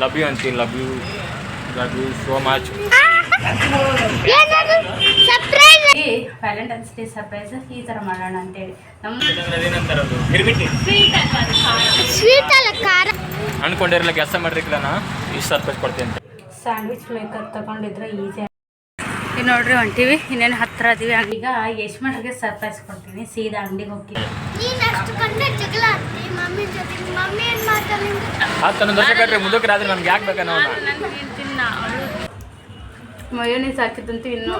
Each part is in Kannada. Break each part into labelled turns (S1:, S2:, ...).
S1: ಲವ್ ಯು ಅಂತೀನಿ love you love you so much
S2: Valentine's day surprise ಈ ಥರ ಮಾಡೋಣ ಅಂತೇಳಿ. ನಮ್ಮ
S3: ಸ್ವೀಟ್ ಅಲ್ಲ ಖಾರ.
S1: ಅನ್ಕೊಂಡಿರಲ್ಲ ಕೆಲಸ ಮಾಡ್ರಿಕ್ಲ ನಾ? ಇಷ್ಟು ಸರ್ಪ್ರೈಸ್ ಕೊಡ್ತೀನಿ ಅಂತ.
S2: ಸ್ಯಾಂಡ್ವಿಚ್ ಮೇಕರ್ ತಗೊಂಡಿದ್ರೆ ಈಸಿ ನೋಡ್ರಿ ಹೊಂಟಿವಿ ಇನ್ನೇನು ಹತ್ರ ಅದೀವಿ ಈಗ ಯಶ್ಮಣ್ರಿಗೆ ಸರ್ಪ್ರೈಸ್ ಕೊಡ್ತೀನಿ. ಸೀದಾ ಅಂಗಡಿಗೆ ಹೋಗ್ತೀನಿ.
S3: ನೀನ್ ಅಷ್ಟು ಕಂಡ್ರೆ ಜಗಳ ಜೊತೆ ಮಮ್ಮಿ ಏನ್ ಮಾಡ್ತಾಳೆ ನಿಂಗೆ?
S1: ಹತ್ತು ಹನ್ನೊಂದು ವರ್ಷ ಕಟ್ರಿ ಮುಂದಕ್ಕೆ ರಾತ್ರಿ ನಮ್ಗೆ ಯಾಕೆ
S2: ಮಯೋನೀಸ್ ಹಾಕಿದಂತೂ ಇನ್ನು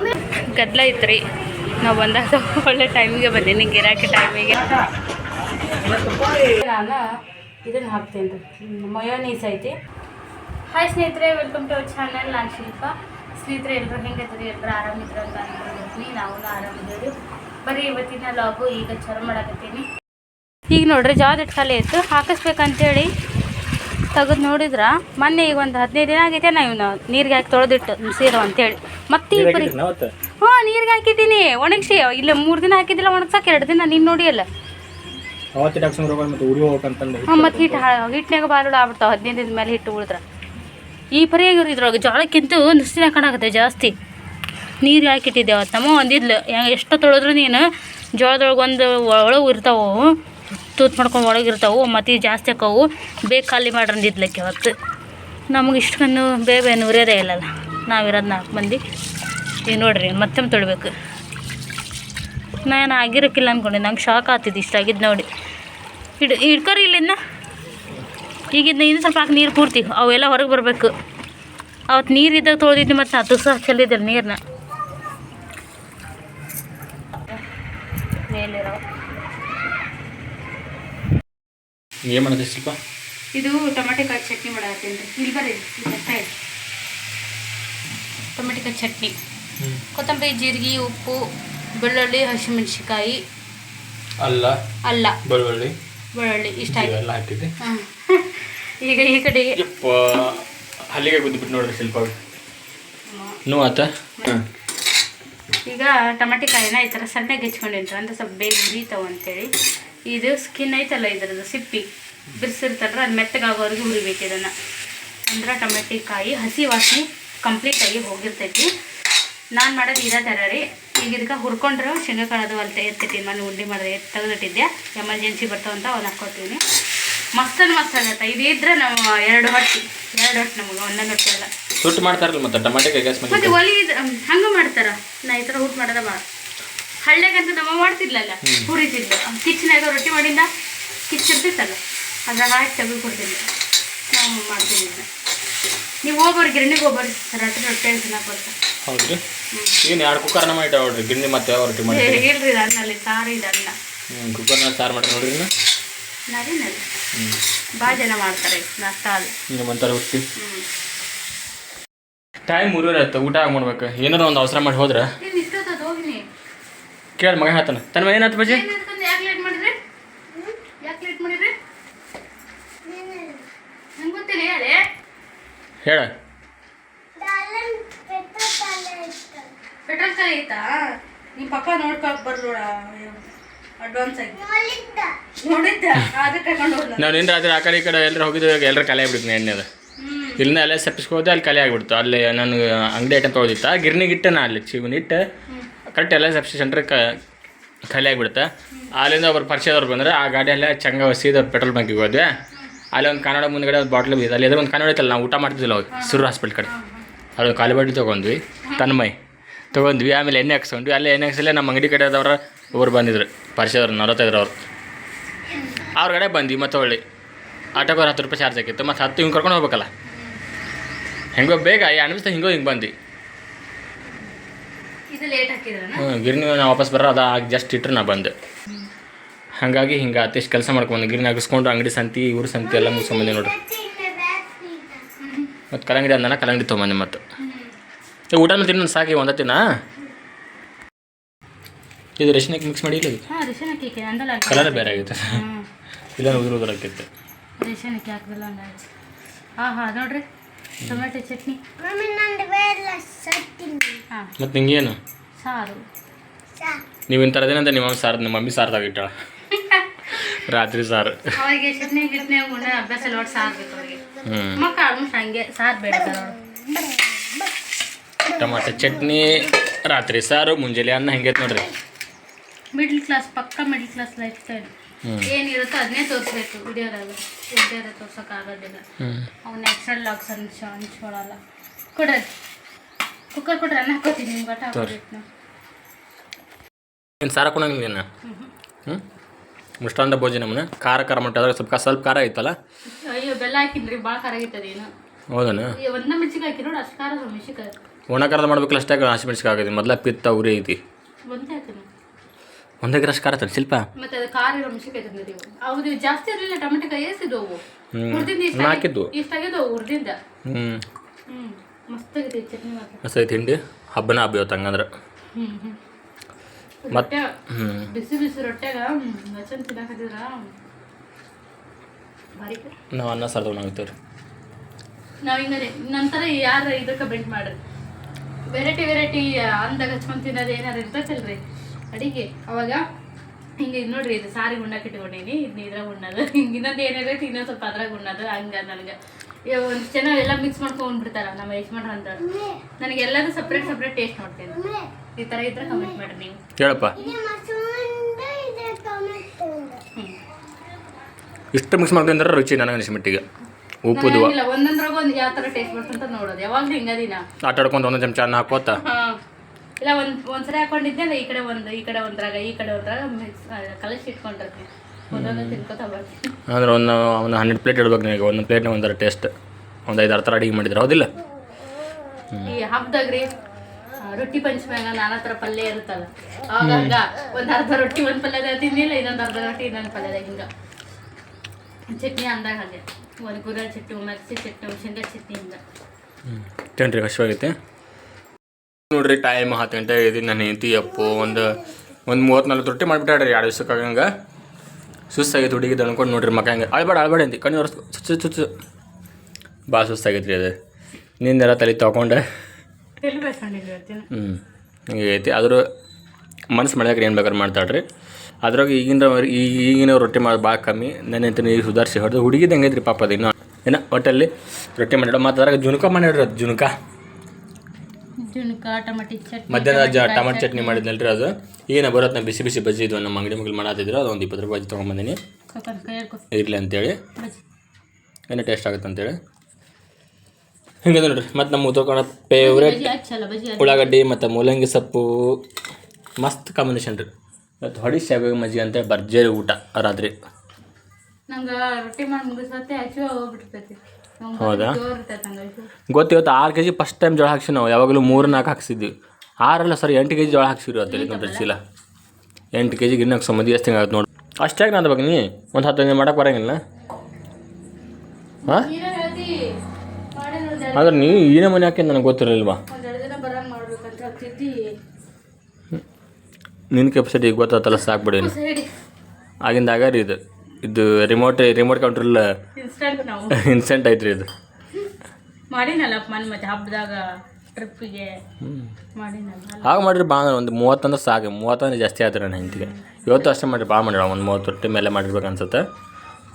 S2: ಗದ್ದಲ ಐತ್ರಿ. ನಾವು ಬಂದಾಗ ಒಳ್ಳೆ ಟೈಮಿಗೆ ಬಂದೀನಿ ಗಿರಾಕಿ ಟೈಮಿಗೆ ನಾನು ಇದನ್ನು ಹಾಕ್ತೀನಿ ರೀ ಮಯೋನೀಸ್ ಐತಿ. ಹಾಯ್ ಸ್ನೇಹಿತರೆ ವೆಲ್ಕಮ್ ಟು ಅವರ್ ಚಾನಲ್ ನಾನು ಶಿಲ್ಪ. ಸ್ನೇಹಿತರೆ ಎಲ್ಲರೂ ಹೆಂಗೈತ್ರಿ ಎಲ್ಲರೂ ಆರಾಮಿದ್ರು ಅಂತ ಅನ್ಕೊಂಡಿರ್ತೀನಿ ನಾವು ಆರಾಮಿದ್ದೀವಿ ಬರೀ ಇವತ್ತಿನ ಲಾಗು ಈಗ ಚರ್ ಮಾಡಕತ್ತೀನಿ. ಈಗ ನೋಡ್ರಿ ಜಾದ್ ಇಟ್ಟು ಖಾಲಿ ಇತ್ತು ಹಾಕಿಸ್ಬೇಕಂತೇಳಿ ತೆಗೆದು ನೋಡಿದ್ರ ಮೊನ್ನೆ ಈಗ ಒಂದು ಹದಿನೈದು ದಿನ ಆಗೈತೆ ನಾ ಇವನು ನೀರಿಗೆ ಹಾಕಿ ತೊಳೆದಿಟ್ಟು ಸೀರೋ ಅಂತೇಳಿ. ಮತ್ತೆ ಈಗ ಹಾಂ ನೀರಿಗೆ ಹಾಕಿದ್ದೀನಿ ಒಣಗಿಸಿ ಇಲ್ಲ ಮೂರು ದಿನ ಹಾಕಿದ್ದಿಲ್ಲ ಒಣಗ್ಸಕ್ಕೆ ಎರಡು ದಿನ ನೀನು ನೋಡಿ ಅಲ್ಲ. ಹಾಂ ಮತ್ತು ಹಿಟ್ಟು ಹಿಟ್ಟಿನಾಗ ಬಾಲು ಆಗ್ಬಿಡ್ತಾವೆ. ಹದಿನೈದು ದಿನ ಮೇಲೆ ಹಿಟ್ಟು ಉಳಿದ್ರ. ಈ ಪರಿ ಇದ್ರೊಳಗೆ ಜೋಳಕ್ಕಿಂತ ನುಸಿನ ಹಾಕೋಣಾಗತ್ತೆ ಜಾಸ್ತಿ. ನೀರು ಹಾಕಿಟ್ಟಿದ್ದೆ ಅವತ್ತು ನಮ್ಮ ಒಂದಿದ್ಲು ಹೆಂಗೆ ಎಷ್ಟು ತೊಳೆದ್ರು ನೀನು ಜೋಳದೊಳಗೆ ಒಂದು ಒಳಗೆ ಇರ್ತಾವು. ತೂತ್ ಮಾಡ್ಕೊಂಡು ಒಳಗೆ ಇರ್ತಾವು. ಮತ್ತು ಜಾಸ್ತಿ ಹಾಕವು ಬೇಗ ಖಾಲಿ ಮಾಡ್ರಂದಿದ್ಲಕ್ಕೆ ಅವತ್ತು. ನಮಗೆ ಇಷ್ಟೊಂದು ಬೇಬೆ ಉರಿಯೋದೇ ಇಲ್ಲಲ್ಲ. ನಾವಿರೋದು ನಾಲ್ಕು ಮಂದಿ ಈಗ ನೋಡ್ರಿ ಮತ್ತೆ ತೊಳಿಬೇಕು. ನಾನು ಆಗಿರೋಕ್ಕಿಲ್ಲ ಅಂದ್ಕೊಂಡೆ ನಂಗೆ ಶಾಕ್ ಆಗ್ತಿದ್ದು ಇಷ್ಟ ಆಗಿದ್ದು ನೋಡಿ. ಇಡ್ ಹಿಡ್ಕೊರಿ ಇಲ್ಲಿಂದ ಈಗಿದ್ನ ಇನ್ನು ಸ್ವಲ್ಪ ಹಾಕಿ ನೀರು ಪೂರ್ತಿ ಅವೆಲ್ಲ ಹೊರಗೆ ಬರಬೇಕು. ಅವತ್ತು ನೀರು ಇದ್ದಾಗ ತೊಳೆದಿದ್ದು ಮತ್ತು ನಾ ತುಸ ಚೆಲ್ಲಿದ್ದಿಲ್ಲ ನೀರನ್ನ
S1: ಏನು ಮಾಡೋದು ಸ್ವಲ್ಪ
S2: ಇದು ಟೊಮೆಟೊಕಾಯಿ ಚಟ್ನಿ ಮಾಡತ್ತೀನಿ ಇಲ್ಲಿ ಬರ್ರಿ ಟೊಮೆಟೊ ಕಾಯಿ ಟೊಮೆಟೊಕಾಯಿ ಚಟ್ನಿ ಕೊತ್ತಂಬರಿ ಜೀರಿಗೆ ಉಪ್ಪು ಬೆಳ್ಳುಳ್ಳಿ ಹಸಿಮೆಣಸಿಕಾಯಿ
S1: ಅಲ್ಲ.
S2: ಅಲ್ಲ.
S1: ಬೆಳ್ಳುಳ್ಳಿ.
S2: ಬೆಳ್ಳುಳ್ಳಿ ಇಷ್ಟ ಆಯ್ತು.
S1: ಹಾಕಿದ್ದೆ.
S2: ಈಗ ಈ
S1: ಕಡೆ ಅಲ್ಲಿಗೆ ಗುದ್ದುಬಿಟ್ಟು ನೋಡ್ರಿ ಸ್ವಲ್ಪ ನೋ ಆತ
S2: ಈಗ ಟೊಮೆಟೊ ಕಾಯಿನ ಈ ಥರ ಸಣ್ಣಗೆ ಹೆಚ್ಕೊಂಡಿರ್ತಾರೆ ಅಂತ ಸ್ವಲ್ಪ ಬೇಗ ಉರಿತಾವೆ ಅಂತೇಳಿ. ಇದು ಸ್ಕಿನ್ ಐತಲ್ಲ ಇದ್ರದ್ದು ಸಿಪ್ಪಿ. ಬಿರ್ಸಿರ್ತಾರ ಅದು ಮೆತ್ತಗಾಗೋವರೆಗೂ ಹುರಿಬೇಕು ಇದನ್ನು. ಅಂದ್ರೆ ಟೊಮೆಟೊ ಕಾಯಿ ಹಸಿ ವಾಸನೆ ಕಂಪ್ಲೀಟಾಗಿ ಹೋಗಿರ್ತೈತಿ. ನಾನು ಮಾಡೋದು ಇದೇ ಥರ ರೀ. ಈಗ ಇದಕ್ಕೆ ಹುರ್ಕೊಂಡ್ರು ಶೇಂಗಾ ಅದು ಅಲ್ಲಿ ಎತ್ತಿಟ್ಟಿನಿ ಮನೆ ಉಂಡೆ ಮಾಡಿದೆ ಎತ್ತು ತೆಗೆದಿಟ್ಟಿದ್ದೆ. ಎಮರ್ಜೆನ್ಸಿ ಬರ್ತಾವಂತ ಅವ್ನು ಹಾಕ್ಕೊತೀವಿ ಮಸ್ತನ್ ಮಸ್ತ್ ಆಗತ್ತೆ ಇದಿದ್ರೆ ನಾವು ಎರಡು ಹೊಟ್ಟಿ ಎರಡು ಹೊಟ್ಟೆ ನಮಗೆ ಒಂದೊಂದು ಹೊಟ್ಟೆ
S1: ಸುಟ್ಟು ಮಾಡ್ತಾರಲ್ಲ ಮತ್ತೆ ಟಮಾಟೆ ಗ್ಯಾಸ್
S2: ಮತ್ತೆ ಒಲಿ ಹಂಗೆ ಮಾಡ್ತಾರ? ನಾ ಈ ಥರ ಊಟ ಮಾಡೋದ ಬಾ. ಹಳ್ಳ್ಯಾಗಂತೂ ನಮ್ಮ ಮಾಡ್ತಿದ್ಲಲ್ಲ ಹುರಿತಿದ್ಲು. ಕಿಚನಾಗ ರೊಟ್ಟಿ ಮಾಡಿಂದ ಕಿಚ್ಚಿರ್ತಿತ್ತಲ್ಲ ಅದ್ರಾಗ ಹಾಕಿ ತೆಗೆದು ಕೊಡ್ತಿದ್ಲು. ನಾವು ಮಾಡ್ತಿದ್ದಿದ್ದ ನೀವು ಹೋಗೋರಿ ಗಿರಣಿಗೆ ಹೋಗ್ಬರ್ರಿ. ರಾತ್ರಿ ರೊಟ್ಟಿ ತಿನ್ನಕ್ಕೆ
S1: ಹೌದ್ರಿ? ಏನು ಎರಡು ಕುಕ್ಕರ್ನ ಮಾಡಿ ನೋಡ್ರಿ ಗಿರಣಿ ಮತ್ತೆ ಯಾವ ರೊಟ್ಟಿ ಮಾಡಿ
S2: ಇದು ಅನ್ನಲ್ಲಿ ಸಾರು ಇದು ಅನ್ನ.
S1: ಹ್ಞೂ ಕುಕ್ಕರ್ನ ಸಾರು ಮಾಡಿ ನೋಡ್ರಿ ಇನ್ನು.
S2: ನರಿ ನರಿ ಭಾಳ ಜನ ಮಾಡ್ತಾರೆ ನಾಷ್ಟ ಅದು.
S1: ಹಿಂಗೆ ಮಂತಾರೆ ಹೋಗ್ತಿ
S2: ಹ್ಞೂ
S1: ಟೈಮ್ ಮೂರುವರೆ ಆಯ್ತು ಊಟ ಮಾಡ್ಬೇಕು. ಏನಾರ ಒಂದು ಅವಸರ ಮಾಡಿ ಹೋದ್ರೆ.
S2: ಕೇಳ ಇಷ್ಟೊತ್ತದು ಹೋಗಿನಿ
S1: ಕೇಳಿ ಮಗ ಹೇಳ್ತಾನೆ ತನ್ನ ಏನಾಯ್ತು ಬಜ್ಜಿ
S2: ಯಾಕೆ ಲೇಟ್ ಮಾಡಿದ್ರಿ ಯಾಕೆ ಲೇಟ್ ಮಾಡಿದ್ರಿ ನಂಗೆ ಗೊತ್ತಿಲ್ಲ ಹೇಳಿ
S1: ಹೇಳ.
S3: ಪೆಟ್ರೋಲ್
S2: ಖಾಲಿ ಐತಾ ನಿಮ್ಮ ಪಪ್ಪ ನೋಡ್ಕೊಳಕ್ ಬರ್ಲೋಡ ಅಡ್ವಾನ್ಸ್ ಆಗಿ.
S3: ನೋಡಿದ್ದ.
S2: ಅದಕ್ಕೆ ಕರ್ಕೊಂಡು
S1: ನಾವು ನಿನ್ನ ರಾತ್ರಿ ಆ ಕಡೆ ಈ ಕಡೆ ಎಲ್ಲರೂ ಹೋಗಿದ್ವಿ ಎಲ್ಲರೂ ಕಲೆ ಆಗ್ಬಿಡ್ತೀನಿ ಎಣ್ಣೆ ಅದು
S2: ಹ್ಮ್.
S1: ಇಲ್ಲಿಂದ ಎಲ್ಲ ಸಪ್ಪಿಸ್ಕೋದೆ ಅಲ್ಲಿ ಕಲೆ ಆಗ್ಬಿಡ್ತು. ಅಲ್ಲಿ ನಾನು ಅಂಗಡಿ ಐಟಮ್ ತೊಗೊದಿತ್ತ? ಗಿರ್ನಿಗಿಟ್ಟೆ ನಾ ಅಲ್ಲಿ ಚಿಗುನಿಟ್ಟು ಕರೆಕ್ಟ್ ಎಲ್ಲ ಸಬ್ಸಿ ಸೆಂಟ್ರ್ ಖಾಲಿ ಆಗಿಬಿಡುತ್ತೆ. ಅಲ್ಲಿಂದ ಒಬ್ರು ಪರಿಚಯದವ್ರು ಬಂದ್ರೆ ಆ ಗಾಡಿಯಲ್ಲೇ ಚಂಗ ಸೀದಾ ಪೆಟ್ರೋಲ್ ಬಂಕಿಗೆ ಹೋದ್ವಿ. ಅಲ್ಲಿ ಒಂದು ಕನ್ನಡ ಮುಂದ್ಗಡೆ ಒಂದು ಬಾಟ್ಲು ಬಿದ್ದು ಅಲ್ಲಿ ಎದುರು ಒಂದು ಕನ್ನಡ ಐತಲ್ಲ ನಾವು ಊಟ ಮಾಡ್ತಿದ್ದಿಲ್ಲ ಅವಾಗ. ಸುರು ಹಾಸ್ಪಿಟ್ಲ್ ಕಡೆ. ಅಲ್ಲೊಂದು ಖಾಲಿ ಬಾಟ್ಲು ತೊಗೊಂಡ್ವಿ ತನ್ಮಯ್. ತೊಗೊಂಡ್ವಿ ಆಮೇಲೆ ಎಣ್ಣೆ ಹಾಕ್ಸ್ಕೊಂಡ್ವಿ. ಅಲ್ಲಿ ಎಣ್ಣೆ ಹಾಕ್ಸಲ್ಲೇ ನಮ್ಮ ಅಂಗಡಿ ಕಡೆದವ್ರ ಊರು ಬಂದಿದ್ರು ಪರಿಚಯದವ್ರು ನಲವತ್ತೈದ್ರ ಅವ್ರು. ಅವ್ರ ಕಡೆ ಬಂದ್ವಿ ಮತ್ತೆ ಒಳ್ಳೆ ಆಟೋಗೆ ಹತ್ತು ರೂಪಾಯಿ ಚಾರ್ಜ್ ಆಗಿತ್ತು ಮತ್ತು ಹತ್ತು ಹಿಂಗೆ ಕರ್ಕೊಂಡು ಹೋಗ್ಬೇಕಲ್ಲ. ಹೆಂಗೋ ಬೇಗ ನಿಮಿಷ ಹಿಂಗೋ ಹಿಂಗೆ
S2: ಬಂದ್ವಿ.
S1: ಹ್ಞೂ ಗಿರ್ನಿ ನಾ ವಾಪಸ್ ಬರೋ ಅದು ಆಗಿ ಜಸ್ಟ್ ಇಟ್ಟರು ನಾ ಬಂದೆ. ಹಾಗಾಗಿ ಹಿಂಗೆ ಅತಿಷ್ಟು ಕೆಲಸ ಮಾಡ್ಕೊಂಡು ಗಿರಿನ ಅಗಿಸ್ಕೊಂಡು ಅಂಗಡಿ ಸಂತಿ ಇವ್ರ ಸಂತಿ ಎಲ್ಲ ಮುಗಿಸ್ಕೊಂಬಂದೆ ನೋಡ್ರಿ. ಮತ್ತು ಕಲ್ಲಂಗಡಿ ಅಂದನ ಕಲ್ಲಂಗಡಿ ತೊಗೊಂಬಂದೆ ಮತ್ತು. ಏ, ಊಟ ತಿನ್ನೋದು ಸಾಕಿ ಒಂದ ತಿನ್ನ ಇದು ರೇಷನ್ಗೆ ಮಿಕ್ಸ್ ಮಾಡಿ ಇಲ್ಲ
S2: ರೇಷನ್
S1: ಕಲರ್ ಬೇರೆ
S2: ಆಗಿತ್ತು
S1: ಇಲ್ಲ ಉದುರು ಉದುರು ಹಾಕಿತ್ತು
S2: ರೇಷನ್ ಹಾಂ ಹಾಂ ನೋಡ್ರಿ. ಟೊಮೆಟೊ ಚಟ್ನಿ. ಹಾಂ.
S1: ಮತ್ತು ನಿಂಗೇನು?
S2: ಸಾರು.
S3: ಸಾ.
S1: ನೀವು ಇಂಥ ನಿಮ್ಮ ಮಮ್ಮಿ ಸಾರು ನಮ್ಮ ಮಮ್ಮಿ ಸಾರ್ದಾಗಿಟ್ಟ ರಾತ್ರಿ ಸಾರು.
S2: ಅವರಿಗೆ ಚಟ್ನಿ ಗಿಟ್ನಿ ಉಣ್ಣೆ ಅಭ್ಯಾಸ ಎಲ್ಲ ಒಟ್ಟು ಸಾರು ಬೇಕು ಅವರಿಗೆ ಮಕ್ಕ ಆಲ್ಮೋಸ್ಟ್ ಹಂಗೆ ಸಾರು ಬೇಡ
S1: ಟೊಮಾಟೊ ಚಟ್ನಿ ರಾತ್ರಿ ಸಾರು ಮುಂಜಾನೆ ಅನ್ನ ಹೆಂಗೈತೆ ನೋಡ್ರಿ?
S2: ಮಿಡ್ಲ್ ಕ್ಲಾಸ್ ಪಕ್ಕ ಮಿಡ್ಲ್ ಕ್ಲಾಸ್ ಲೈಫ್ ಸ್ಟೈಲ್ ಏನಿರುತ್ತೋ ಅದನ್ನೇ ತೋರಿಸ್ಬೇಕು ವಿಡಿಯೋದಾಗ. ವಿಡಿಯೋದಾಗ ತೋರ್ಸೋಕ್ಕಾಗೋದಿಲ್ಲ
S1: ಆಗೋದಿಲ್ಲ.
S2: ಅವ್ನು ನ್ಯಾಚುರಲ್ ಲಾಗ್ಸ್ ಅನ್ಸ ಅನ್ಸ್ಕೊಳಲ್ಲ ಕೊಡ್ರಿ. ಕುಕ್ಕರ್ ಕೊಟ್ರೆ ಅನ್ನ ಹಾಕೋತೀನಿ ನಿಮ್ಗೆ ಗಟ್ಟ ಹಾಕೋಬೇಕು.
S1: ಸಾರ ಕೊಡಂಗಿಲ್ಲ ಹ್ಞೂ ಮುಷ್ಟಾಂಡ ಭೋಜನಮ್ಮನ ಖಾರ ಖಾರ ಮಟ್ಟ ಅದ್ರ ಸ್ವಲ್ಪ ಸ್ವಲ್ಪ ಖಾರ ಐತಲ್ಲ
S2: ಅಯ್ಯೋ ಬೆಲ್ಲ ಹಾಕಿದ್ರಿ ಭಾಳ ಖಾರ ಏನು.
S1: ಹೌದನ?
S2: ಒಂದ ಮೆಣಸಿಗೆ ಹಾಕಿ ನೋಡಿ ಅಷ್ಟು ಖಾರ ಮೆಣಸಿಗೆ
S1: ಒಣ ಖಾರದ ಮಾಡ್ಬೇಕಲ್ಲ ಅಷ್ಟೇ ಹಸಿಮೆಣ್ಸಿಗೆ ಆಗೈತಿ ಮೊದಲ ಪಿತ್ತ ಉರಿ ಐತಿ.
S2: ಒಂದೇ ಹಾಕಿನ
S1: ಒಂದೇ ಗ್ರಾಸ್ ಖಾರ ತಡಿ ಶಿಲ್ಪ?
S2: ಮತ್ತೆ ಅದು ಖಾರ ಇರೋ ಐತದ ನೀವು. ಅವ್ದು ಜಾಸ್ತಿ ಇರಲಿಲ್ಲ ಟೊಮೆಟೊ ಕಾಯಿ ಎಸಿದವು
S1: ಹ್ಞೂ
S2: ಹುರ್ದಿಂದ ಇಷ್ಟ
S1: ನಾಲ್ಕಿದ್ದು
S2: ಇಷ್ಟಾಗಿದ್ದವು ಹುರ್ದಿಂದ
S1: ಹ್ಞೂ
S2: ಹ್ಞೂ ಮಸ್ತಾಗೈತಿ ಚಟ್ನಿ ಮಾತ್ರ.
S1: ಮಸ್ತ್ ತಿಂಡಿ ಹಬ್ಬನ ಹಬ್ಬ ಇವತ್ತು ಹಂಗಂದ್ರೆ.
S2: ಹ್ಞೂ ಹ್ಞೂ
S1: ಮತ್ತೆ
S2: ರೊಟ್ಟೆ ಬಿಸಿ ಬಿಸಿ ರೊಟ್ಟೆಗ ವಚನ್ ತಿನ್ನಕತ್ತಿದ್ರ
S1: ನಾವು ಅನ್ನ ಸಾರು ತೊಗೊಂಡೋಗ್ತೀವಿ
S2: ನಾವ್ ನಂತರ ಯಾರು ಇದು ಕಮೆಂಟ್ ಮಾಡ್ರಿ? ವೆರೈಟಿ ವೆರೈಟಿ ಅಂದಾಗ ಹಚ್ಕೊಂಡ್ ತಿನ್ನೋದು ಏನಾರು ಇರ್ತೈತಲ್ರಿ? ಅಡಿಗೆ ಅವಾಗ ಹಿಂಗೆ ಇದ್ ನೋಡ್ರಿ ಇದು ಸಾರಿ ಉಣ್ಣಕ್ಕೆ ಇಟ್ಕೊಂಡೀನಿ ಇದನ್ನ ಇದ್ರಾಗ ಉಣ್ಣೋದು. ಹಿಂಗೆ ಇನ್ನೊಂದು ಏನಿರೈತಿ ಇನ್ನೊಂದು ಸ್ವಲ್ಪ ಅದ್ರಾಗ ಉಣ್ಣೋದು ಹಂಗ ನನಗೆ. ಒಂದು ಜನ ಎಲ್ಲ ಮಿಕ್ಸ್ ಮಾಡ್ಕೊಂಡ್ ಬಿಡ್ತಾರ ನಮ್ಮ ಮಾಡ್ರ ಅಂತ. ನನಗೆ ಎಲ್ಲದೂ ಸಪ್ರೇಟ್ ಸಪ್ರೇಟ್ ಟೇಸ್ಟ್ ನೋಡ್ತೀನಿ. ಈ ಥರ ಇದ್ರೆ ಕಮೆಂಟ್ ಮಾಡ್ರಿ ನೀವು.
S1: ಹೇಳಪ್ಪ ಇಷ್ಟು ಮಿಕ್ಸ್ ಮಾಡ್ಕೊಂಡ್ರೆ ರುಚಿ ನನಗೆ ಅನಿಸ್ಬಿಟ್ಟಿಗೆ ಉಪ್ಪುದು
S2: ಇಲ್ಲ ಒಂದೊಂದ್ರಾಗ ಒಂದು ಯಾವ ಥರ ಟೇಸ್ಟ್ ಬರ್ತಂತ ನೋಡೋದು. ಯಾವಾಗಲೂ ಹಿಂಗದಿನ
S1: ಆಟ ಆಡ್ಕೊಂಡು ಒಂದೊಂದು ಚಮಚ ಅನ್ನ ಹಾಕೋತ.
S2: ಇಲ್ಲ ಒಂದ್ ಒಂದ್ಸರಿ ಹಾಕೊಂಡಿದ್ದೆ ಈ ಕಡೆ ಒಂದು ಈ ಕಡೆ ಒಂದ್ರಾಗ ಈ ಕಡೆ ಒಂದ್ರಾಗ ಮಿಕ್ಸ್ ಕಲಸಿ ಇಟ್ಕೊಂಡಿರ್ತೀನಿ. ಒಂದೊಂದು ತಿನ್ಕೋತ ಬರ್ತೀನಿ.
S1: ಅಂದ್ರೆ ಒಂದು ಒಂದು ಹನ್ನೆರಡು ಪ್ಲೇಟ್ ಇಡ್ಬೇಕು ನಿಮಗೆ ಒಂದು ಪ್ಲೇಟ್ನ ಒಂದರ ಟೇಸ್ಟ್ ಒಂದು ಐದಾರು ಥರ ಅಡುಗೆ ಮಾಡಿದ್ರೆ ಹೌದಿಲ್ಲ?
S2: ಈ ಹಬ್ಬದಾಗ ರೀ. ರೊಟ್ಟಿ ಪಂಚಮ್ಯಾಗ ನಾನಾ ಥರ ಪಲ್ಯ ಇರುತ್ತಲ್ಲ ಅವಾಗ ಹಂಗ ಒಂದ್ ಅರ್ಧ ರೊಟ್ಟಿ ಒಂದ್ ಪಲ್ಯದ ತಿನ್ನಿಲ್ಲ ಇನ್ನೊಂದು ಅರ್ಧ ರೊಟ್ಟಿ ಇನ್ನೊಂದು ಪಲ್ಯದ ಹಿಂಗ. ಚಟ್ನಿ ಅಂದಾಗ ಹಾಗೆ ಒಂದು ಗುರ ಚಟ್ನಿ ಮೆಣಸಿ ಚಟ್ನಿ ಶೇಂಗಾ ಚಟ್ನಿ ಹಿಂಗ.
S1: ತಿನ್ರಿ ಹಶವಾಗೈತೆ ನೋಡ್ರಿ ಟೈಮ್ ಹತ್ತು ಗಂಟೆ ಆಗೈತಿ ನನ್ನ ಹೆಂಡತಿ ಅಪ್ಪು ಒಂದು ಒಂದು ಮೂವತ್ತು ನಾಲ್ಕು ರೊಟ್ಟಿ ಮಾಡಿಬಿಟ್ಟಾಡ್ರಿ ಎರಡು ದಿವ್ಸಕ್ಕೆ ಆಗಂಗೆ ಸುಸ್ತಾಗೈತೆ ಹುಡುಗಿ ಅನ್ಕೊಂಡು ನೋಡ್ರಿ ಮಕ್ಕ ಹಂಗೆ. ಅಳ್ಬೇಡ ಅಳ್ಬೇಡ ಅಂತ ಕಣ್ಣು ಒರೆಸ್ ಚುಚ್ಚು ಚುಚ್ಚು ಭಾಳ ಸುಸ್ತಾಗೈತೆ ರೀ ಅದು. ನಿಂದೆಲ್ಲ ತಲೆ ತೊಗೊಂಡೆ.
S2: ಎಲ್ಲಿ
S1: ಹ್ಞೂ ಐತಿ. ಆದರೂ ಮನಸ್ಸು ಮಾಡ್ಯಾಕ್ರಿ ಏನು ಬೇಕಾದ್ರೆ ಮಾಡ್ತಾಳ್ರಿ. ಅದ್ರಾಗ ಈಗಿನ ಈಗಿನ ರೊಟ್ಟಿ ಮಾಡೋದು ಭಾಳ ಕಮ್ಮಿ. ನನ್ನ ಅಂತೀನಿ ಈಗ ಸುಧಾರಿಸಿ ಹೊಡೆದು ಹುಡುಗಿದ ಹೆಂಗೈತ್ರಿ ಪಾಪ ಅದು ಇನ್ನೂ. ಏನೋ ಒಟ್ಟಲ್ಲಿ ರೊಟ್ಟಿ ಮಾಡಿಡೋ ಮತ್ತು ಅದ್ರಾಗ ಜುನ್ಕ ಮಾಡಿಡ್ರಿ ಅದು ಜುನ್ಕ
S2: ಜುನ್ಕ ಚಟ್ನಿ
S1: ಮಧ್ಯಾಹ್ನ ಜ ಟಮಾಟ ಚಟ್ನಿ ಮಾಡಿದ್ನಲ್ರಿ ಅದು. ಏನು ಬರೋತ್ನ ಬಿಸಿ ಬಿಸಿ ಬಜ್ಜಿ ಇದ್ವಿ ನಮ್ಮ ಅಂಗಡಿ ಮಗಳು ಮಾಡಾತಿದ್ರು. ಅದು ಒಂದು ಇಪ್ಪತ್ತು ರೂಪಾಯಿ ಬಜ್ಜಿ ತೊಗೊಂಬಂದಿನಿ. ಇರಲಿ ಅಂತೇಳಿ. ಏನೋ ಟೇಸ್ಟ್ ಆಗುತ್ತೆ ಅಂತೇಳಿ ಹಿಂಗೆ ನೋಡ್ರಿ ಮತ್ತು ನಮ್ಮ ಉತ್ತರಕನ್ನಡ ಫೇವ್ರೇಟ್ ಉಳ್ಳಾಗಡ್ಡಿ ಮತ್ತು ಮೂಲಂಗಿ ಸೊಪ್ಪು. ಮಸ್ತ್ ಕಾಂಬಿನೇಷನ್ ರೀ. ಮತ್ತು ಹೊಡಿ ಶಾವಿಗೆ ಮಜ್ಜಿಗೆ ಅಂತ ಭರ್ಜರಿ ಊಟ ರಾತ್ರಿ. ಹೌದಾ? ಗೊತ್ತಿವತ್ತು ಆರು ಕೆ ಜಿ ಫಸ್ಟ್ ಟೈಮ್ ಜೋಳ ಹಾಕ್ಸಿ ನಾವು ಯಾವಾಗಲೂ ಮೂರು ನಾಲ್ಕು ಹಾಕ್ಸಿದ್ವಿ. ಆರಲ್ಲ ಸರ್ ಎಂಟು ಕೆ ಜಿ ಜೋಳ ಹಾಕ್ಸಿರಿ ಅದೇ ನೋಡ್ರಿ ಚೀಲ. ಎಂಟು ಕೆ ಜಿ ಗಿನ್ನಕ್ಕೆ ಸಂಬಂಧಿ ಎಷ್ಟು ಆಗುತ್ತೆ ನೋಡಿ. ಅಷ್ಟಾಗಿ ನಾನು ಬಗ್ಗೆ ನೀ? ಒಂದು ಹತ್ತು ಹದಿನೈದು ಮಾಡಕ್ಕೆ ಬರಂಗಿಲ್ಲ ಹಾಂ
S2: ನೀನೇ ಹೇಳ್ತಿ ಮಾಡಿ ನೋಡಿ
S1: ಆದ್ರೆ ನೀವು ಏನೇ ಮನೆ ಹಾಕಿ ನನಗೆ ಗೊತ್ತಿರಲಿಲ್ವಾ?
S2: ಒಂದೆರಡು ದಿನ ಬರಂಗ್ ಮಾಡ್ಬೇಕಂತ ತಿದ್ದಿ
S1: ನಿನ್ನ ಕೆಪಾಸಿಟಿ ಗೊತ್ತಾತಲ್ಲ ಸಾಕ್ಬಿಡಿ
S2: ಸೈಡಿ
S1: ಆಗಿಂದ ಆಗಾರಿ ಇದು. ಇದು ರಿಮೋಟ್ ರಿಮೋಟ್ ಕಂಟ್ರೋಲ್
S2: ಇನ್ಸ್ಟಂಟ್ ನಾವು.
S1: ಇನ್ಸೆಂಟ್ ಐತ್ರಿ ಇದು.
S2: ಮಾಡಿನಲ್ಲ ಮತ್ತೆ ಹಬ್ಬದಾಗ ಟ್ರಿಪ್ಪಿಗೆ ಮಾಡಿನಲ್ಲ.
S1: ಹಾಗೆ ಮಾಡಿರಿ ಭಾಳ ಒಂದು ಮೂವತ್ತಂದ್ರೆ ಸಾಕು. ಮೂವತ್ತಂದ್ರೆ ಜಾಸ್ತಿ ಆಯ್ತು ನನ್ನ ಹೆಂಡತಿಗೆ. ಇವತ್ತು ಅಷ್ಟೇ ಮಾಡಿರಿ ಭಾಳ ಮಾಡಿರ ಒಂದು ಮೂವತ್ತು ರೊಟ್ಟಿ ಮೇಲೆ ಮಾಡಿರ್ಬೇಕು ಅನ್ಸುತ್ತೆ.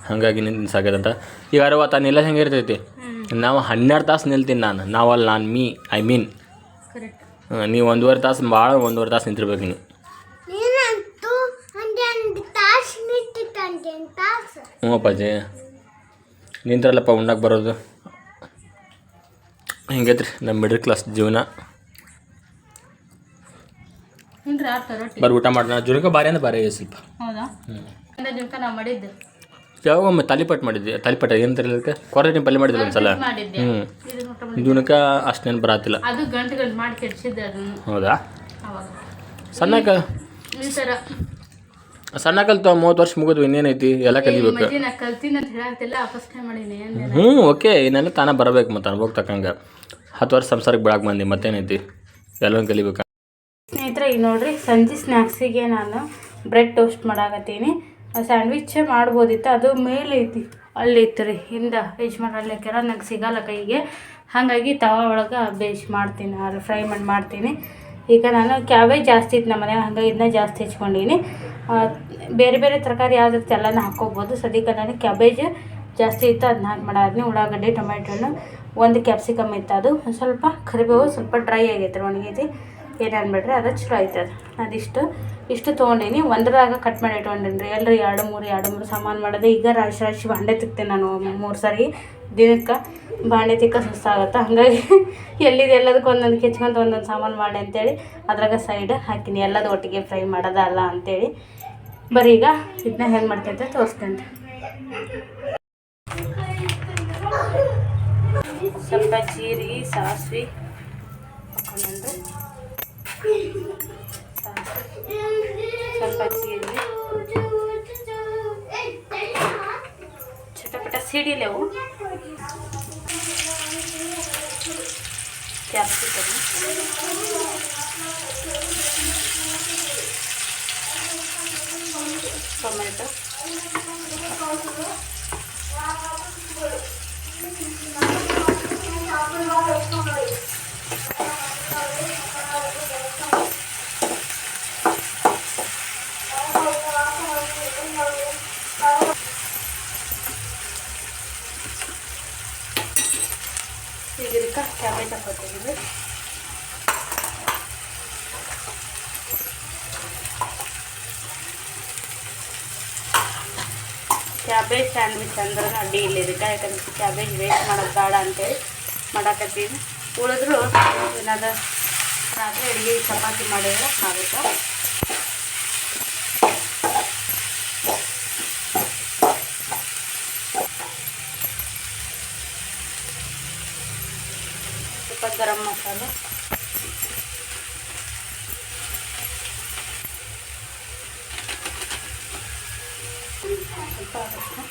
S1: ಹಾಗಾಗಿ ನಿಂತು ಸಾಗ್ಯದಂತ. ಈಗ ಅರವತ್ತು ನಿಲ್ಲ ಹೆಂಗೆ ಇರ್ತೈತಿ? ನಾವು ಹನ್ನೆರಡು ತಾಸು ನಿಲ್ತೀನಿ ನಾನು. ನಾವಲ್ಲ ನಾನು ಮೀ ಐ ಮೀನ್ ನೀವು ಒಂದೂವರೆ ತಾಸು ಭಾಳ ಒಂದೂವರೆ ತಾಸು ನಿಂತಿರ್ಬೇಕು ನೀವು ಹ್ಞೂ ಅಪ್ಪಾಜಿ. ನಿಂತ್ರಲ್ಲಪ್ಪ ಉಣ್ಣಕ್ಕೆ ಬರೋದು. ಹಿಂಗೈತ್ರಿ ನಮ್ಮ ಮಿಡಲ್ ಕ್ಲಾಸ್ ಜೀವನ? ಬರ್ ಊಟ ಮಾಡೋಣ ಜುನಕ ಬಾರಿ ಅಂದ್ರೆ ಬಾರಿ ಸ್ವಲ್ಪ.
S2: ಹೌದಾ? ಜುನಕ ನಾವು ಮಾಡಿದ್ದೆ.
S1: ಯಾವಾಗ ಒಮ್ಮೆ ತಾಲಿಪಟ್ಟು ಮಾಡಿದ್ವಿ ತಾಲಿಪಟ್ಟ? ಏನು ತರಲಿಕ್ಕೆ ಕ್ವಾರಂಟೈನ್ ಪಲ್ಯ ಮಾಡಿದ್ವಿ ಒಂದ್ಸಲ? ಹ್ಞೂ ಜುನಕ ಅಷ್ಟೇನು ಬರಾತಿಲ್ಲ
S2: ಅದು ಗಂಟೆಗಳು ಗಂಟು ಮಾಡಿ ಕೆಡಿಸಿದ್ದೆ ಅದನ್ನು.
S1: ಹೌದಾ? ಸಣ್ಣಕ ಸಣ್ಣ ಕಲ್ತು ಮೂವತ್ತು ವರ್ಷ ಮುಗಿದ್ವಿ ಇನ್ನೇನೈತಿ? ಎಲ್ಲ ಕಲಿಬೇಕು. ಹ್ಞೂ ಓಕೆ. ಇನ್ನೆಲ್ಲ ತಾನ ಬರಬೇಕು ಮತ್ತು ಅನ್ಭೋಗ ತಕ್ಕಂಗೆ. ಹತ್ತು ವರ್ಷ ಸಂಸಾರಕ್ಕೆ ಬೆಳಗ್ಗೆ ಬಂದು ಮತ್ತೇನೈತಿ? ಎಲ್ಲ ಕಲಿಬೇಕು?
S2: ಸ್ನೇಹಿತರೆ ಈಗ ನೋಡ್ರಿ ಸಂಜೆ ಸ್ನ್ಯಾಕ್ಸಿಗೆ ನಾನು ಬ್ರೆಡ್ ಟೋಸ್ಟ್ ಮಾಡಾಕತ್ತೀನಿ. ಸ್ಯಾಂಡ್ವಿಚ್ ಮಾಡ್ಬೋದಿತ್ತು, ಅದು ಮೇಲೆ ಐತಿ ಅಲ್ಲಿ ಇತ್ತು ರೀ, ಹಿಂದೆ ಯಜಮಾನ್ ಅಲ್ಲಿ ಹಾಕ್ಯಾರ ನಂಗೆ ಸಿಗಲ್ಲ ಕೈಗೆ. ಹಾಗಾಗಿ ತವ ಒಳಗೆ ಬೇಯಿಸಿ ಮಾಡ್ತೀನಿ, ಅದು ಫ್ರೈ ಮಾಡಿ ಮಾಡ್ತೀನಿ. ಈಗ ನಾನು ಕ್ಯಾಬೇಜ್ ಜಾಸ್ತಿ ಇತ್ತು ನಮ್ಮ ಮನೆಯಾಗ, ಹಂಗಾಗಿ ಇದನ್ನ ಜಾಸ್ತಿ ಹೆಚ್ಕೊಂಡೀನಿ. ಬೇರೆ ಬೇರೆ ತರಕಾರಿ ಯಾವ್ದಿರುತ್ತೆ ಎಲ್ಲನೂ ಹಾಕ್ಕೋಬೋದು. ಸದ್ಯಕ್ಕೆ ನಾನು ಕ್ಯಾಬೇಜ್ ಜಾಸ್ತಿ ಇತ್ತು, ಅದನ್ನ ಹಾಕಿ ಮಾಡಾದ್ನಿ. ಉಳ್ಳಾಗಡ್ಡೆ ಟೊಮೆಟೊ ಹಣ್ಣು, ಒಂದು ಕ್ಯಾಪ್ಸಿಕಮ್ ಇತ್ತು ಅದು. ಸ್ವಲ್ಪ ಕರಿಬೇವು, ಸ್ವಲ್ಪ ಡ್ರೈ ಆಗೈತೆ ರೀ ಒಣಗೈತಿ ಏನು ಅನ್ಬೇಡ್ರಿ, ಅದು ಚಲೋ ಆಯ್ತದ, ಅದಿಷ್ಟು. ಇಷ್ಟು ತೊಗೊಂಡೀನಿ, ಒಂದರಾಗ ಕಟ್ ಮಾಡಿ ಇಟ್ಕೊಂಡಿನಿ ರೀ ಎಲ್ಲರಿ ಎರಡು ಮೂರು ಎರಡು ಮೂರು ಸಾಮಾನು ಮಾಡಿದೆ ಈಗ ರಾಶಿ ರಾಶಿ ಬಾಂಡೆ ತಿಕ್ತೇನೆ ನಾನು ಮೂರು ಸಾರಿ. ದಿನಕ್ಕೆ ಬಾಂಡೆ ತಿಕ್ಕ ಸುಸ್ತಾಗುತ್ತೆ ಹಾಗಾಗಿ ಎಲ್ಲಿದೆ ಎಲ್ಲದಕ್ಕೆ ಒಂದೊಂದು ಕೆಚ್ಕೊಂತ ಒಂದೊಂದು ಸಾಮಾನು ಮಾಡಿ ಅಂತೇಳಿ ಅದ್ರಾಗ ಸೈಡ್ ಹಾಕಿನಿ. ಎಲ್ಲದ ಒಟ್ಟಿಗೆ ಫ್ರೈ ಮಾಡೋದಲ್ಲ ಅಂತೇಳಿ. ಬರೀ ಈಗ ಇದನ್ನ ಹೆಂಗೆ ಮಾಡ್ತೀನಿ ಅಂತ ತೋರಿಸ್ತೇನೆ. ಸ್ವಲ್ಪ ಜೀರಿಗೆ ಸಾಸಿವೆ ಹಾಕೊಂಡ್ರೆ ಸ್ವಲ್ಪ ಜೀರಿಗೆ ಚಟಪಟ ಸಿಡಿಲೆವು ಕ್ಯಾಪ್ಸಿಕಮ್ ಟೊಮೆಟೊ ಈಗ ಇದಕ್ಕೆ ಕ್ಯಾಬೇಜ್ ಹಾಕೋತೀವಿ ಕ್ಯಾಬೇಜ್ ಸ್ಯಾಂಡ್ವಿಚ್ ಅಂದ್ರೆ ಅಡ್ಡಿ ಇಲ್ಲ ಇದಕ್ಕೆ ಯಾಕಂದ್ರೆ ಕ್ಯಾಬೇಜ್ ವೇಸ್ಟ್ ಮಾಡೋದು ಬೇಡ ಅಂತೇಳಿ ಮಾಡಾಕತ್ತೀನಿ. ಉಳಿದ್ರು ಏನಾದ್ರು ರಾತ್ರಿ ಅಡುಗೆ ಚಪಾತಿ ಮಾಡಿದ್ರೆ ಆಗುತ್ತೆ? ಸ್ವಲ್ಪ ಗರಂ ಮಸಾಲೆ. ಅರಶಿನ.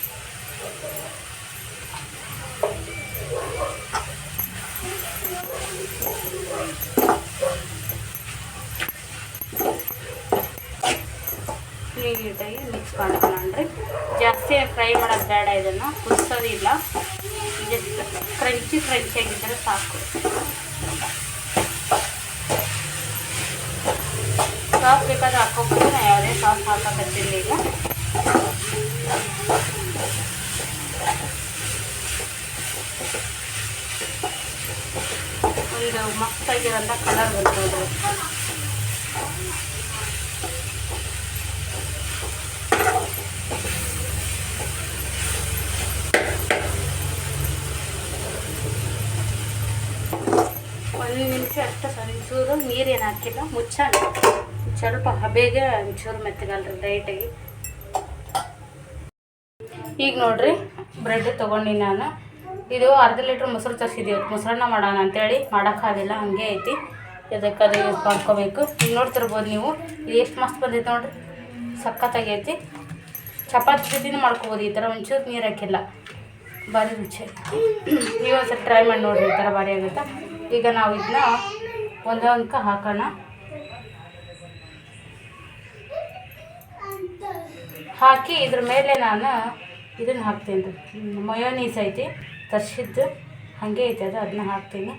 S2: ನೀಟಾಗಿ ಮಿಕ್ಸ್ ಮಾಡ್ಕೊಳ್ಳೋಣ್ರಿ ಜಾಸ್ತಿ ಫ್ರೈ ಮಾಡೋದು ಬೇಡ ಇದನ್ನು ಕುದಿಸೋದಿಲ್ಲ ಜಸ್ಟ್ ಕ್ರಂಚಿ ಕ್ರಂಚಿ ಆಗಿದ್ದರೆ ಸಾಕು ಸಾಸ್ ಬೇಕಾದ್ರೆ ಹಾಕೋಬೋದು ನಾ ಯಾವುದೇ ಸಾಸ್ ಹಾಕೋಕತ್ತಿಲ್ಲ ಈಗ ಒಂದು ಮಸ್ತಾಗಿರೋಂಥ ಕಲರ್ ಬರ್ತದೆ ಒಂದು ನಿಮಿಷ ಅಷ್ಟು ಒಂಚೂರು ನೀರೇನು ಹಾಕಿಲ್ಲ ಮುಚ್ಚಾಣ ಸ್ವಲ್ಪ ಹಬೆಗೆ ಒಂಚೂರು ಮೆತ್ತಗಲ್ರಿ ಲೈಟಾಗಿ ಈಗ ನೋಡ್ರಿ ಬ್ರೆಡ್ ತೊಗೊಂಡು ನಾನು. ಇದು ಅರ್ಧ ಲೀಟ್ರ್ ಮೊಸರು ತರಿಸಿದ್ದೀವಿ ಮೊಸರನ್ನ ಮಾಡೋಣ ಅಂತೇಳಿ. ಮಾಡೋಕ್ಕಾಗಿಲ್ಲ ಹಂಗೆ ಐತಿ. ಇದಕ್ಕೆ ಅದು ಯೂಸ್ ಮಾಡ್ಕೋಬೇಕು. ಈಗ ನೋಡ್ತಿರ್ಬೋದು ನೀವು. ಇದು ಎಷ್ಟು ಮಸ್ತ್ ಬಂದೈತೆ ನೋಡ್ರಿ. ಸಖತ್ತಾಗೈತಿ ಚಪಾತಿ ಜೊತೆನೂ ಮಾಡ್ಕೋಬೋದು. ಈ ಥರ ಒಂಚೂರು ನೀರು ಹಾಕಿಲ್ಲ. ಭಾರಿ ರುಚಿ ನೀವು ಒಂದ್ಸಲ ಟ್ರೈ ಮಾಡಿ ನೋಡ್ರಿ, ಈ ಥರ ಭಾರಿ ಆಗುತ್ತೆ. ಈಗ ನಾವು ಇದನ್ನ ಒಂದೇ ಅಂಕ ಹಾಕೋಣ. ಹಾಕಿ ಇದ್ರ ಮೇಲೆ ನಾನು ಇದನ್ನು ಹಾಕ್ತೀನಿ. ರೀ ಮಯೋನೀಸ್ ಐತಿ. ತರ್ಸಿದ್ದು ಹಾಗೆ ಐತೆ ಅದು, ಅದನ್ನ ಹಾಕ್ತೀನಿ.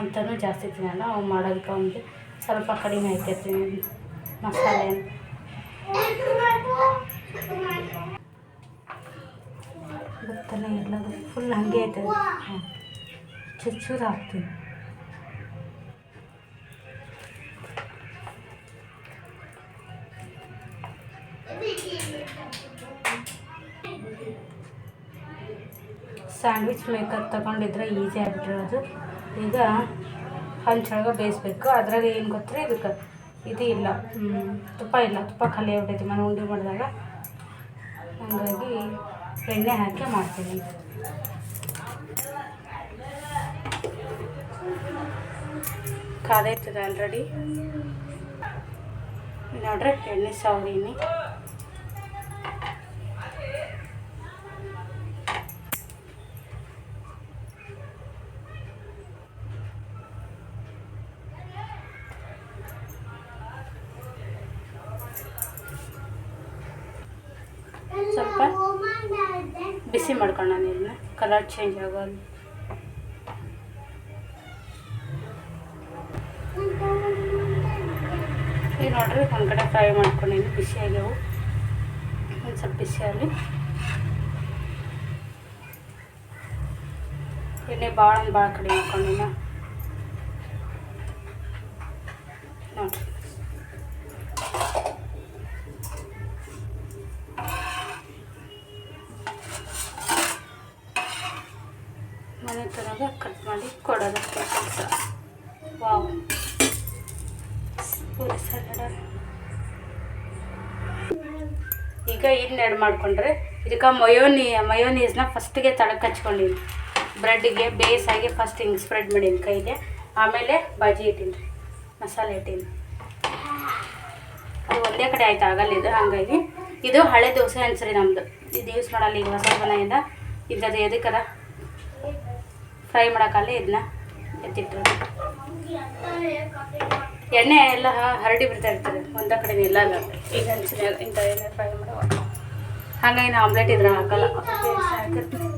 S2: ಅಂತನೂ ಜಾಸ್ತಿ ತಿನ್ನಲ್ಲ, ಅವು ಮಾಡೋದಕ್ಕೆ ಅವನಿಗೆ ಸ್ವಲ್ಪ ಕಡಿಮೆ ಹಾಕಿರ್ತೀನಿ ಮಸಾಲೆ ಬರ್ತಾನೆ ಎಲ್ಲದು ಫುಲ್ ಹಾಗೆ ಐತೆ ಚೂರು ಹಾಕ್ತೀನಿ. ಸ್ಯಾಂಡ್ವಿಚ್ ಮೇಕರ್ ತಗೊಂಡಿದ್ರೆ ಈಸಿ ಆಗಿಬಿಟ್ಟಿರೋದು ಈಗ ಹಂಚೊಳಗೆ ಬೇಯಿಸ್ಬೇಕು. ಅದ್ರಾಗ ಏನು ಗೊತ್ತಿರಿ? ಇದಕ್ಕೆ ಇದು ಇಲ್ಲ. ತುಪ್ಪ ಇಲ್ಲ. ತುಪ್ಪ ಖಾಲಿ ಆಗ್ಬಿಟ್ಟೈತಿ ಮನೆ ಉಂಡೆ ಮಾಡಿದಾಗ. ಹಾಗಾಗಿ ಎಣ್ಣೆ ಹಾಕಿ ಮಾಡ್ತೀನಿ ಕಾದೈತದ ಆಲ್ರೆಡಿ ನೋಡ್ರಿ, ಎಣ್ಣೆ ಸವರೀನಿ. కలర్ చేంజ్ అవ్వాలి ಈ ನೋಡ್ರಿ ಒಂದು ಕಡೆ ಫ್ರೈ ಮಾಡ್ಕೊಂಡಿದ್ದೀನಿ ಬಿಸಿ ಆಗ್ಯಾವು ಒಂದು ಸ್ವಲ್ಪ ಬಿಸಿ ಆಗಲಿ ಎಣ್ಣೆ ಭಾಳ ಭಾಳ ಕಡಿಮೆ ಹಾಕೊಂಡಿನ ಆ್ಯಡ್ ಮಾಡಿಕೊಂಡ್ರೆ ಇದಕ್ಕೆ ಮಯೋನಿ ಮಯೋನೀಸ್ನ ಫಸ್ಟಿಗೆ ತಳಕ್ಕೆ ಹಚ್ಕೊಂಡಿನಿ. ಬ್ರೆಡ್ಗೆ ಬೇಸಾಗಿ ಫಸ್ಟ್ ಹಿಂಗೆ ಸ್ಪ್ರೆಡ್ ಮಾಡೀನಿ ಕೈಗೆ. ಆಮೇಲೆ ಬಾಜಿ ಇಟ್ಟೀನಿ. ಮಸಾಲೆ ಇಟ್ಟೀನಿ. ಅದು ಒಂದೇ ಕಡೆ ಆಯ್ತು, ಆಗಲ್ಲ ಇದು, ಹಾಗಾಗಿ. ಇದು ಹಳೆ ದೋಸೆ ಅನ್ಸರಿ ನಮ್ಮದು ಇದು ಯೂಸ್ ಮಾಡಲ್ಲ ಈಗ ಹೊಸ ಮನೆಯಿಂದ ಇದ್ದದು ಎದಕ್ಕದ ಫ್ರೈ ಮಾಡೋಕ್ಕಲ್ಲ ಇದನ್ನ ಎತ್ತಿಟ್ಟು ಎಣ್ಣೆ ಎಲ್ಲ ಹರಡಿ ಬಿಡ್ತಾ ಇರ್ತದೆ. ಒಂದ ಕಡೆ ಇಲ್ಲ ಈಗ ಅನ್ಸರಿ ಇಂಥ ಫ್ರೈ ಮಾಡುವ ಹಾಗಾಗಿ ನಾ ಆಮ್ಲೆಟ್ ಇದ್ರ ಹಾಕಲ್ಲ ಹಾಕಿರ್ತೀನಿ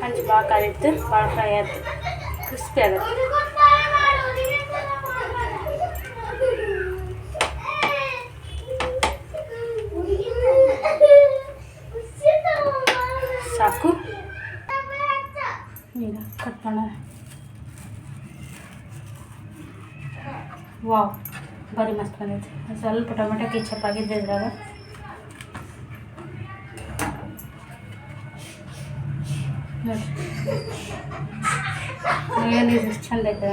S2: ಹಂಚು ಭಾಳ ಕಾಲಿಟ್ಟು ಭಾಳ ಫ್ರೈ ಆಯ್ತು ಕ್ರಿಸ್ಪಿ ಆಗುತ್ತೆ ಸಾಕು ಈಗ ಕಟ್ ಮಾಡೋಣ ವಾವ್ ಬರೀ ಮಸ್ತ್ ಬಂದೈತೆ ಒಂದ್ ಸ್ವಲ್ಪ ಟೊಮೆಟೊ ಕೆಚಪ್ ಆಗಿದ್ದೆ ಇದ್ರಾಗ ನೋಡಿ ಎಷ್ಟು ಚಂದ ಐತೆ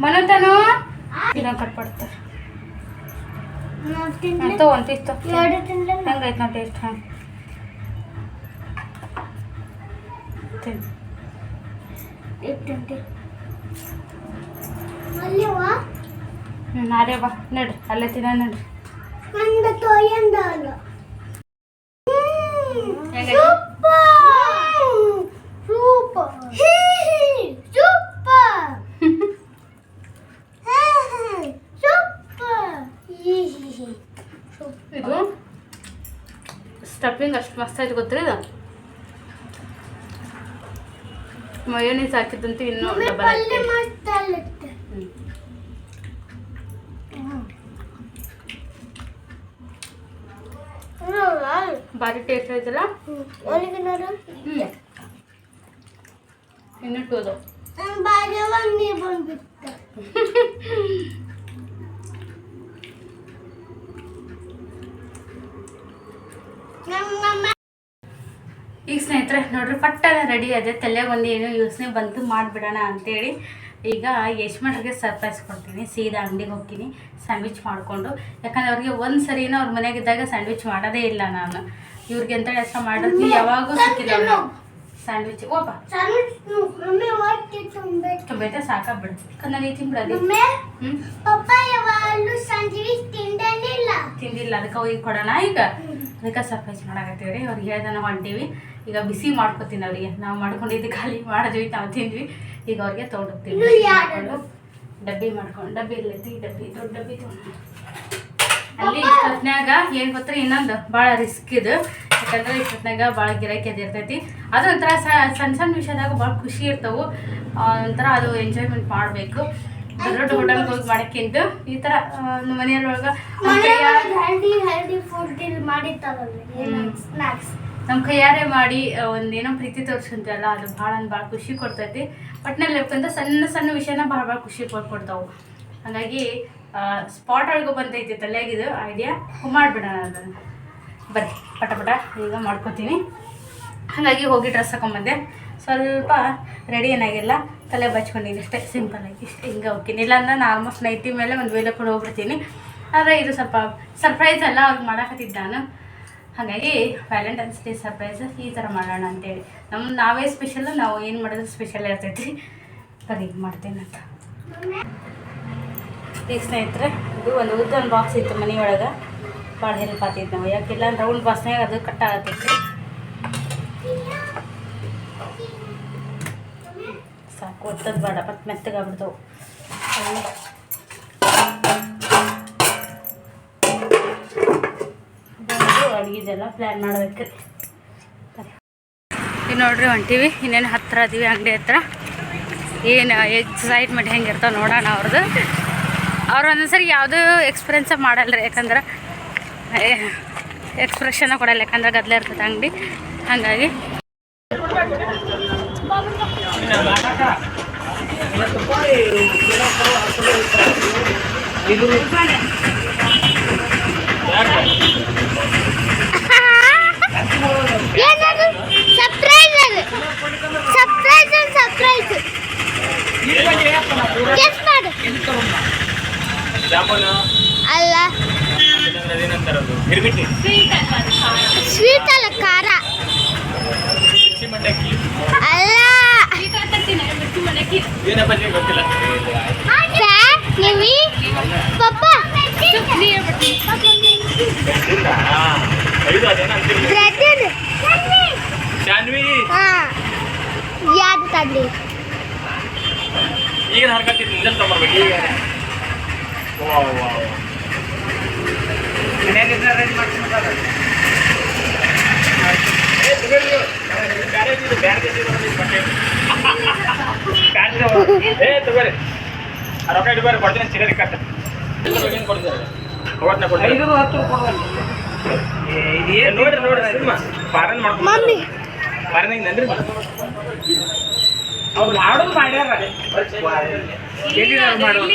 S2: ಮನತನು ಇದನ್ನ ಕಟ್ ಮಾಡ್ತಾರೆ ತಗೋ ಒಂದು ಪೀಸ್ ತಗೋ ಹೆಂಗೈತೆ ನೋಡಿ ಟೇಸ್ಟ್ ಹಾಂ ತಿನ್ನು
S3: ಅಲ್ಲಿವಾ
S2: ಹ್ಞೂ ನಾರೇ ಬಾ ನಡ್ರಿ ಅಲ್ಲೇ ತಿನ್ನ ನಡ್ರಿ
S3: ನಂದು ತೊಯ್ಯಂದಲ್ಲ
S2: ಹೆಂಗೈತೆ
S3: ಸೂಪರ್ ಸೂಪರ್ ಸೂಪರ್
S2: ಇದು ಸ್ಟಫಿಂಗ್ ಅಷ್ಟು ಮಸ್ತ್ ಆಯ್ತು ಗೊತ್ತಿಲ್ಲ ಇದು ಮಯೋನೀಸ್ ಹಾಕಿದ್ದಂತೂ ಇನ್ನೂ
S3: ಮಮ್ಮಿ
S2: ಡಬಲ್
S3: ಪಲ್ಯ
S2: ಆಗ್ತೈತೆ
S3: ಮಾಡ್ತಾಳತ್ತೆ
S2: ಹ್ಞೂ ಭಾರಿ ಟೇಸ್ಟ್ ಆಯ್ತಲ್ಲ
S3: ಒಳಗೆ ನೋಡು
S2: ಹ್ಞೂ ಇನ್ನು ಟೂ ಅದು
S3: ನನ್ನ ಬಾಜವ ನೀರು ಬಂದ್ಬಿಟ್ಟ ನಮ್ಮ
S2: ಈಗ ಸ್ನೇಹಿತರೆ ನೋಡ್ರಿ ಪಟ್ಟನ ರೆಡಿ ಅದೇ ತಲೆಗೆ ಒಂದು ಏನು ಯೋಚನೆ ಬಂತು ಮಾಡಿಬಿಡೋಣ ಅಂತೇಳಿ ಈಗ ಯಶ್ಮಣ್ರಿಗೆ ಸರ್ಪ್ರೈಸ್ ಕೊಡ್ತೀನಿ. ಸೀದಾ ಅಂಗಡಿಗೆ ಹೋಗ್ತೀನಿ ಸ್ಯಾಂಡ್ವಿಚ್ ಮಾಡಿಕೊಂಡು. ಯಾಕಂದ್ರೆ ಅವ್ರಿಗೆ ಒಂದು ಸರಿನೂ ಅವ್ರ ಇದ್ದಾಗ ಸ್ಯಾಂಡ್ವಿಚ್ ಮಾಡೋದೇ ಇಲ್ಲ ನಾನು. ಇವ್ರಿಗೆ ಅಂತ ಕೆಲಸ ಮಾಡಿರ್ತೀನಿ ಯಾವಾಗೂ ಸಿಕ್ಕಿಲ್ಲ ಸ್ಯಾಂಡ್ವಿಚ್ ಓಪ ಟೊಮೆಟೊ ಸಾಕಾಗ್ಬಿಡು ಯಾಕಂದ್ರೆ ನೀ ತಿನ್ಬಿಡೋದು ಹ್ಞೂ ತಿಂದಿಲ್ಲ ಅದಕ್ಕೆ ಹೋಗಿ ಕೊಡೋಣ ಈಗ. ಅದಕ್ಕೆ ಸರ್ಪ್ರೈಸ್ ಮಾಡಾಕತ್ತೀವಿ ಅವ್ರಿಗೆ ಹೇಳ್ದಾನ ಹೊಂಟೀವಿ. ಈಗ ಬಿಸಿ ಮಾಡ್ಕೊತೀನಿ ಅವರಿಗೆ. ನಾವು ಮಾಡ್ಕೊಂಡಿದ್ದು ಖಾಲಿ ಮಾಡಿದ್ವಿ ನಾವು ತಿಂದ್ವಿ. ಈಗ ಅವ್ರಿಗೆ ತೊಗೊಂಡೋಗ್ತೀವಿ ಡಬ್ಬಿ ಮಾಡ್ಕೊಂಡು ಡಬ್ಬಿ ಇಲ್ಲೈತಿ ಡಬ್ಬಿ ದೊಡ್ಡ ಡಬ್ಬಿ ತೊಗೊಂಡು ಅಲ್ಲಿ ಇಷ್ಟೊತ್ತಿನಾಗ ಏನು ಗೊತ್ತಾ ಇನ್ನೊಂದು ಭಾಳ ರಿಸ್ಕ್ ಇದು. ಯಾಕಂದ್ರೆ ಇಷ್ಟೊತ್ನಾಗ ಭಾಳ ಗಿರಾಕಿ ಅದು ಇರ್ತೈತಿ. ಅದು ಒಂಥರ ಸಣ್ಣ ಸಣ್ಣ ವಿಷಯದಾಗ ಭಾಳ ಖುಷಿ ಇರ್ತವೆ. ಒಂಥರ ಅದು ಎಂಜಾಯ್ಮೆಂಟ್ ಮಾಡಬೇಕು. ದೊಡ್ಡ ಹೋಟೆಲ್ಗೆ ಹೋಗಿ ಮಾಡೋಕ್ಕಿಂತ ಈ ತರ ನಮ್ಮ ಮನೆಯೊಳಗೆ.
S3: ಸ್ನಾಕ್ಸ್
S2: ನಮ್ಮ ಕೈಯಾರೆ ಮಾಡಿ ಒಂದೇನೋ ಪ್ರೀತಿ ತೋರಿಸ್ಕೊಂತೀವಲ್ಲ ಅದು ಭಾಳ ಅಂದ್ರೆ ಭಾಳ ಖುಷಿ ಕೊಡ್ತೈತಿ. ಒಟ್ಟಿನಲ್ಲಿ ಹೇಳ್ಕೊಂತ ಸಣ್ಣ ಸಣ್ಣ ವಿಷಯನ ಭಾಳ ಭಾಳ ಖುಷಿ ಕೊಡ್ತಾವು. ಹಾಗಾಗಿ ಸ್ಪಾಟ್ ಒಳಗೆ ಬಂದೈತಿ ತಲೆಯಾಗಿದು ಐಡಿಯಾ ಮಾಡಿಬಿಡೋಣ ಅದನ್ನು. ಬರ್ರಿ ಪಟ ಪಟ ಈಗ ಮಾಡ್ಕೊತೀನಿ. ಹಾಗಾಗಿ ಹೋಗಿ ಡ್ರೆಸ್ ಹಾಕೊಂಬಂದೆ ಸ್ವಲ್ಪ ರೆಡಿ ಏನಾಗಿಲ್ಲ. ತಲೆ ಬಚ್ಕೊಂಡಿನಿ ಅಷ್ಟೇ ಸಿಂಪಲ್ ಆಗಿ ಹಿಂಗೆ ಹೋಗ್ತೀನಿ ಇಲ್ಲಾಂದ್ರೆ ನಾನು ಆಲ್ಮೋಸ್ಟ್ ನೈಟಿ ಮೇಲೆ ಒಂದು ವೇಲೆ ಕೂಡ ಹೋಗ್ಬಿಡ್ತೀನಿ. ಆದರೆ ಇದು ಸ್ವಲ್ಪ ಸರ್ಪ್ರೈಸ್ ಎಲ್ಲ ಅವ್ರಿಗೆ ಮಾಡಾಕತ್ತಿದ್ದೆ ಹಾಗಾಗಿ ವ್ಯಾಲೆಂಟೈನ್ಸ್ ಡೇ ಸರ್ಪ್ರೈಸ್ ಈ ಥರ ಮಾಡೋಣ ಅಂತೇಳಿ. ನಮ್ಮ ನಾವೇ ಸ್ಪೆಷಲ್ ನಾವು ಏನು ಮಾಡಿದ್ರೆ ಸ್ಪೆಷಲ್ ಇರ್ತೈತಿ. ಬರೀ ಮಾಡ್ತೇನೆ ಅಂತ. ಈಗ ಸ್ನೇಹಿತರೆ, ಇದು ಒಂದು ಉದ್ದೊಂದು ಬಾಕ್ಸ್ ಇತ್ತು ಮನೆಯೊಳಗೆ. ಭಾಳ ಹೆಲ್ಪ್ ಆಗ್ತೈತೆ ನಾವು ಯಾಕಿಲ್ಲ ರೌಂಡ್ ಬಾಕ್ಸ್ನಾಗ ಅದು ಕಟ್ ಆಗತ್ತೈತಿ. ಸಾಕು, ಒತ್ತದ ಬೇಡ, ಮತ್ತೆ ಮೆತ್ತಗಾಗ್ಬಿಡ್ತಾವೆ ಅಡುಗೆದೆಲ್ಲ ಪ್ಲ್ಯಾನ್ ಮಾಡ್ಬೇಕು. ಈಗ ನೋಡ್ರಿ ಹೊಂಟೀವಿ ಇನ್ನೇನು ಹತ್ತಿರ ಅದೀವಿ ಅಂಗಡಿ ಹತ್ರ. ಏನು ಎಕ್ಸೈಟ್ಮೆಂಟ್ ಹೆಂಗಿರ್ತಾವೆ ನೋಡೋಣ ಅವ್ರದ್ದು ಅವ್ರು ಒಂದೊಂದ್ಸರಿ ಯಾವುದೂ ಎಕ್ಸ್ಪೀರಿಯನ್ಸ ಮಾಡಲ್ಲ ರೀ ಯಾಕಂದ್ರೆ ಎಕ್ಸ್ಪ್ರೆಷನ್ನ ಕೊಡಲ್ಲ, ಯಾಕಂದ್ರೆ ಗದ್ಲೆ ಇರ್ತದೆ ಅಂಗಡಿ. ಹಾಗಾಗಿ.
S3: ಸರ್ಪ್ರೈಸ್ ಅದು. ಸರ್ಪ್ರೈಸ್ ಸರ್ಪ್ರೈಸ್ ಗೆಸ್ ಮಾಡು. ಅಲ್ಲ. ಸ್ವೀಟ್ ಅಲ್ಲ ಖಾರ. ಅಲ್ಲ. ಯಾವ್ದು ತಡ್ಲಿ
S1: ಈಗ ಹರ್ಕತ್ತಿದ್ದು ಇದನ್ನ ತಗೊಂಡ್ಬೇಕು ಈಗ ವಾವ್ ವಾವ್ ಏ, ರೊಕ್ಕ ಇಟ್ಕೋರಿ ಕೊಡ್ತೀನಿ ಸಿಗರಿ ಕಟ್ಟ ನೋಡ್ರಿ ನೋಡ್ರಿ ಪಾರನ್ ಮಾಡ್ಕೊಂಡು
S3: ಮಮ್ಮಿ.
S1: ಪಾರನ್ ನನ್ರಿ
S4: ಅವ್ರು ಮಾಡೋದು ಮಾಡ್ಯಾರ ಮಾಡೋದು.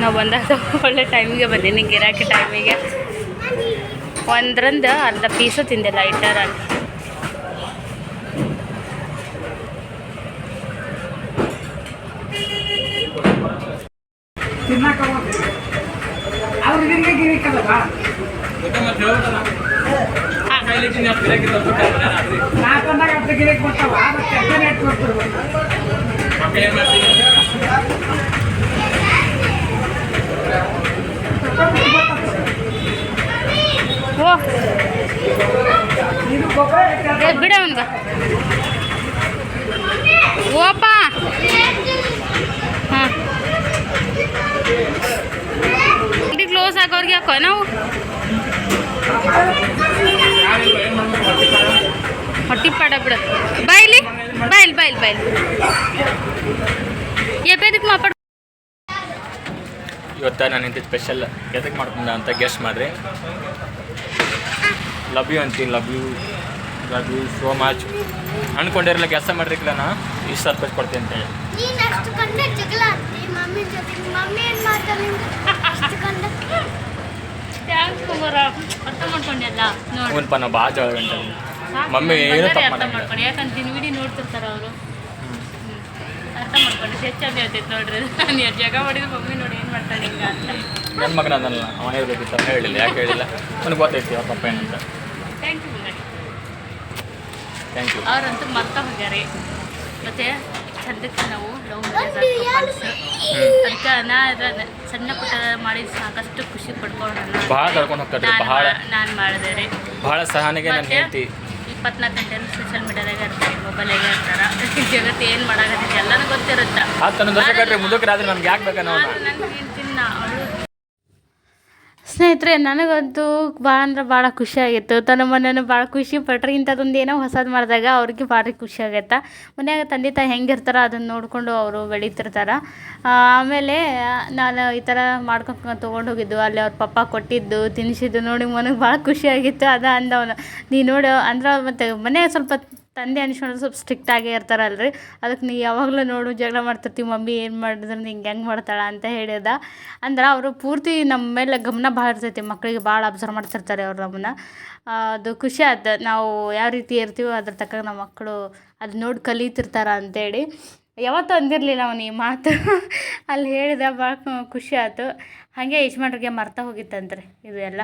S2: ನಾವು ಬಂದಾಗ ಒಳ್ಳೆ ಟೈಮಿಗೆ ಬಂದೀನಿ ಗಿರಾಕಿ ಟೈಮಿಗೆ ಒಂದ್ರಂದು ಅರ್ಧ ಪೀಸು ತಿಂದಿಲ್ಲ ಇಟ್ಟಾರ
S4: ತಿನ್ನಕ್ ಆಗಲ್ಲ. ಅವ್ರಿಗೆ ಹಿಂಗೆ ಗಿರಿಕಲ್ಲ ನಾಲ್ಕಂದಾಗ ಹತ್ತು ಗಿರಿಕ್ ಬರ್ತಾವ ಮತ್ತೆ ಎಷ್ಟೇ ರೇಟ್ ಕೊಡ್ತಿರ್ಬೇಕು
S2: ಓ
S4: ಇದು ಗೊಬ್ಬರ
S2: ಏ, ಬಿಡ ಅವನ್ಗ ಓಪ ಹಾಂ ಅಂಗಡಿ ಯಾಕೋ ನಾವು ಹೊಟ್ಟಿ ಪಾಡ ಬಿಡ. ಬಾಯ್ಲಿ ಬಾಯ್ಲ್ ಬಾಯ್ಲ್ ಬಾಯ್ಲ್ ಎಪ್ಪದಕ್ಕೆ ಮಾಪಾಡ
S1: ಇವತ್ತು ನಾನು ಇಂಥ ಸ್ಪೆಷಲ್ ಎದಕ್ಕೆ ಮಾಡ್ಕೊಂಡ ಅಂತ ಗೆಸ್ಟ್ ಮಾಡಿರಿ. ಲವ್ ಯು ಅಂತೀನಿ love you love you so much ಅನ್ಕೊಂಡಿರಲ್ಲ ಕೆಲಸ ಮಾಡ್ರಿಕ್ಲ ನಾ? ಇಷ್ಟು ಸರ್ಪ್ರೈಸ್ ಕೊಡ್ತೀನಿ ಅಂತೇಳಿ
S3: ನೀನ್ ಅಷ್ಟು ಕಂಡ್ರೆ ಜಗಳ ಆಡ್ತಿ ಮಮ್ಮಿ ಜೊತೆ ಮಮ್ಮಿ ಏನ್ ಮಾಡ್ತಾಳೆ ಅಷ್ಟು ಕಂಡ
S2: ಥ್ಯಾಂಕ್ಸ್ ಕುಮಾರ ಅರ್ಥ ಮಾಡ್ಕೊಂಡೆಲ್ಲ ನೋಡಿ.
S1: ಭಾಳ ಗಂಟೆ ಮಮ್ಮಿ ಏನು ತಪ್ಪು
S2: ಅರ್ಥ ಮಾಡ್ಕೊಂಡು ಯಾಕಂತ ದಿನ ನೋಡ್ತಿರ್ತಾರೆ ಅವರು. ಅರ್ಥ ಮಾಡ್ಕೊಂಡು. ಹೆಚ್ಚಾಗಿ ಹೇಳ್ತೈತೆ ನೋಡ್ರಿ. ನಾನು ಜಾಗ ಮಾಡಿದ್ರೆ ಮಮ್ಮಿ ನೋಡಿ ಏನು ಮಾಡ್ತಾಳೆ ಹಿಂಗ ಅಂತ.
S1: ನನ್ನ ಮಗನ ಅದಲ್ಲ ಅವ ಹೇಳ್ಬೇಕಿತ್ತು ಅಂತ ಹೇಳಿಲ್ಲ. ಯಾಕೆ ಹೇಳಿಲ್ಲ? ನನಗೆ ಗೊತ್ತೈತಿ ಅವ್ರ ಪಪ್ಪ ಏನಂತ.
S2: ಥ್ಯಾಂಕ್ ಯು
S1: ಥ್ಯಾಂಕ್ ಯು
S2: ಅವ್ರಂತೂ ಮರ್ತ ಹೋಗ್ಯಾರೆ. ಮತ್ತೆ ಸದ್ಯಕ್ಕೆ ನಾವು
S3: ಯಾರು
S2: ಅದಕ್ಕೆ ನಾ ಸಣ್ಣ ಪುಟ್ಟ ಮಾಡಿ ಸಾಕಷ್ಟು ಖುಷಿ ಪಡ್ಕೊಂಡ್ರಲ್ಲ
S1: ಭಾಳ ಕರ್ಕೊಂಡು ಹೋಗ್ತಾರೆ ಭಾಳ
S2: ನಾನು ಮಾಡಿದೆ ರೀ.
S1: ಭಾಳ ಸಹನೆಗೆ ನಾನು
S2: ಮತ್ತೆ
S1: ಹೇಳ್ತಿ
S2: ಇಪ್ಪತ್ನಾಲ್ಕು ಗಂಟೆ ಸೋಷಿಯಲ್ ಮೀಡಿಯಾದಾಗ ಇರ್ತಾರೆ ಮೊಬೈಲಾಗೆ ಇರ್ತಾರೆ. ಜಗತ್ತು ಏನು ಮಾಡಾಕತ್ತೈತಿ ಎಲ್ಲನೂ ಗೊತ್ತಿರುತ್ತೆ.
S1: ಆ ತನ್ನ ದೋಷ ಕಟ್ರಿ ಮುಂದಕ್ಕೆ ರಾತ್ರಿ ನಮ್ಗೆ ಯಾಕೆ ಬೇಕಾ ನಾವು
S2: ನನ್ನ ಹೆಂಡ್ತಿನ ಅವಳು ಸ್ನೇಹಿತರೆ, ನನಗಂತೂ ಭಾಳ ಅಂದ್ರೆ ಭಾಳ ಖುಷಿ ಆಗಿತ್ತು. ತನ್ನ ಮನೆಯನ್ನು ಭಾಳ ಖುಷಿ ಪಟ್ರಿ ಇಂಥದ್ದೊಂದು ಏನೋ ಹೊಸದು ಮಾಡಿದಾಗ ಅವ್ರಿಗೆ ಭಾರಿ ಖುಷಿ ಆಗೈತೆ ಮನ್ಯಾಗ ತಂದೆ ತಾಯಿ ಹೆಂಗಿರ್ತಾರೆ ಅದನ್ನು ನೋಡಿಕೊಂಡು ಅವರು ಬೆಳೀತಿರ್ತಾರೆ. ಆಮೇಲೆ ನಾನು ಈ ಥರ ಮಾಡ್ಕೊಂಡು ತೊಗೊಂಡು ಹೋಗಿದ್ದು. ಅಲ್ಲಿ ಅವ್ರ ಪಪ್ಪ ಕೊಟ್ಟಿದ್ದು ತಿನ್ನಿಸಿದ್ದು ನೋಡಿ ನನಗೆ ಭಾಳ ಖುಷಿಯಾಗಿತ್ತು ಅದ ಅಂದವನು, ನೀ ನೋಡು, ಅಂದ್ರೆ ಮತ್ತು ಮನೆ ಸ್ವಲ್ಪ ತಂದೆ ಅನ್ಸ್ಕೊಂಡು ಸ್ವಲ್ಪ ಇರ್ತಾರಲ್ಲ ಇರ್ತಾರಲ್ರಿ. ಅದಕ್ಕೆ ನೀ ಯಾವಾಗಲೂ ನೋಡು, ಜಗಳ ಮಾಡ್ತಿರ್ತೀವಿ, ಮಮ್ಮಿ ಏನು ಮಾಡಿದ್ರೆ ನಿಂಗೆ ಹೆಂಗೆ ಮಾಡ್ತಾಳ ಅಂತ ಹೇಳಿದ. ಅಂದ್ರೆ ಅವರು ಪೂರ್ತಿ ನಮ್ಮ ಮೇಲೆ ಗಮನ ಭಾಳ ಇರ್ತೈತಿ ಮಕ್ಕಳಿಗೆ ಭಾಳ ಅಬ್ಸರ್ವ್ ಮಾಡ್ತಿರ್ತಾರೆ ಅವ್ರು ನಮ್ಮನ್ನ. ಅದು ಖುಷಿ ಆಯ್ತು ನಾವು ಯಾವ ರೀತಿ ಇರ್ತೀವೋ ಅದ್ರ ತಕ್ಕ ನಮ್ಮ ಮಕ್ಕಳು ಅದು ನೋಡಿ ಕಲಿತಿರ್ತಾರ ಅಂತೇಳಿ. ಯಾವತ್ತೂ ಅಂದಿರಲಿಲ್ಲ ಅವನು ಈ ಮಾತು. ಅಲ್ಲಿ ಹೇಳಿದ ಭಾಳ ಖುಷಿ ಆಯ್ತು ಹಾಗೆ ಯಜಮಾನ್ರಿಗೆ ಮರ್ತಾ ಹೋಗಿತ್ತಂತ್ರಿ ಇದು ಎಲ್ಲ